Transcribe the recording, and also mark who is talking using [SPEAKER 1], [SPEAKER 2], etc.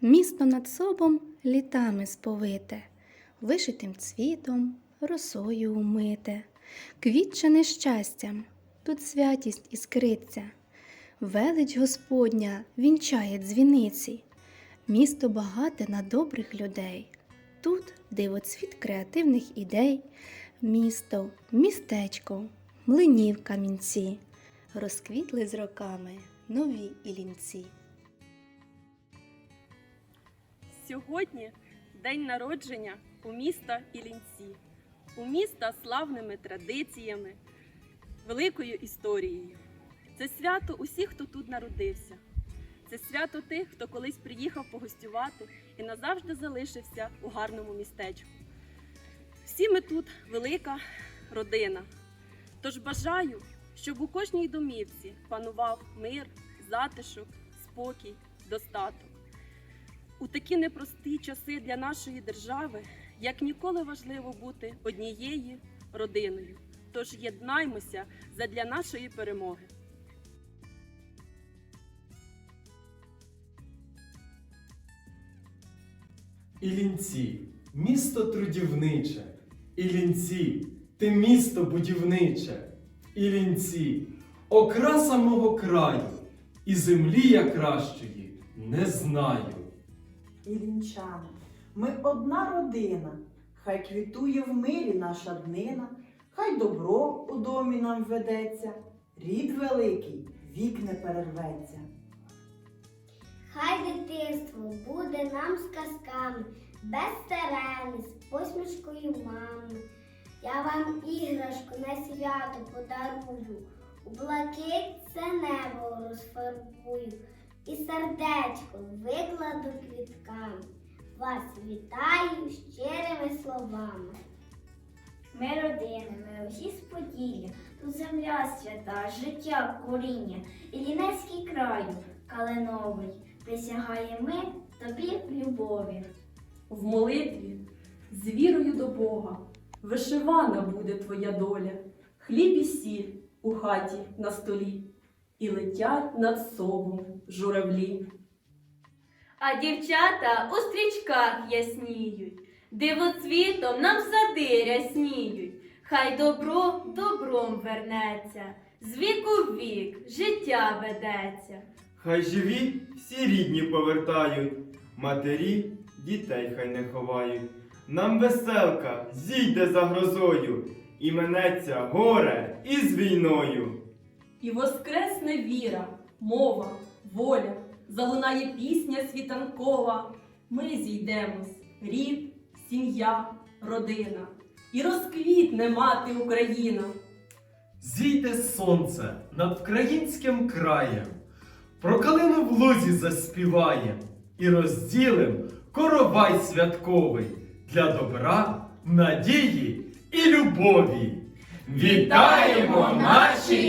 [SPEAKER 1] Місто над собом літами сповите, вишитим цвітом, росою умите, квітчене щастям, тут святість іскриться, велич Господня вінчає дзвіниці, місто багате на добрих людей. Тут дивоцвіт креативних ідей, місто, містечко, млинів камінці, розквітли з роками нові ілінці.
[SPEAKER 2] Сьогодні день народження у міста Ілінці, у міста славними традиціями, великою історією. Це свято усіх, хто тут народився. Це свято тих, хто колись приїхав погостювати і назавжди залишився у гарному містечку. Всі ми тут велика родина. Тож бажаю, щоб у кожній домівці панував мир, затишок, спокій, достаток. У такі непрості часи для нашої держави, як ніколи важливо бути однією родиною. Тож єднаймося задля нашої перемоги.
[SPEAKER 3] Ілінці, місто трудівниче. Ілінці, ти місто будівниче. Ілінці, окраса мого краю, і землі я кращої не знаю.
[SPEAKER 4] Ілінчани, ми одна родина, хай квітує в мирі наша днина, хай добро у домі нам ведеться, рід великий вік не перерветься.
[SPEAKER 5] Хай дитинство буде нам сказками, без сирени, з посмішкою мами. Я вам іграшку на свято подарую, у блакить це небо розфарбую, і сердечко викладу квітками. Вас вітаю щирими словами.
[SPEAKER 6] Ми родини, ми усі з Поділля, тут земля свята, життя, коріння, і Лінецький краю, калиновий, присягає ми тобі в любові.
[SPEAKER 2] В молитві з вірою до Бога вишивана буде твоя доля, хліб і сіль у хаті на столі, і летять над собом журавлі.
[SPEAKER 7] А дівчата у стрічках ясніють, дивоцвітом нам сади рясніють. Хай добро добром вернеться, з віку в вік життя ведеться.
[SPEAKER 8] Хай живі всі рідні повертають, матері дітей хай не ховають. Нам веселка зійде за грозою, і минеться горе із війною.
[SPEAKER 2] І воскресне віра, мова, воля, залунає пісня світанкова. Ми зійдемось, рід, сім'я, родина, і розквітне мати Україна.
[SPEAKER 3] Зійде сонце над українським краєм, про калину в лузі заспіваєм і розділим коровай святковий для добра, надії і любові. Вітаємо наші!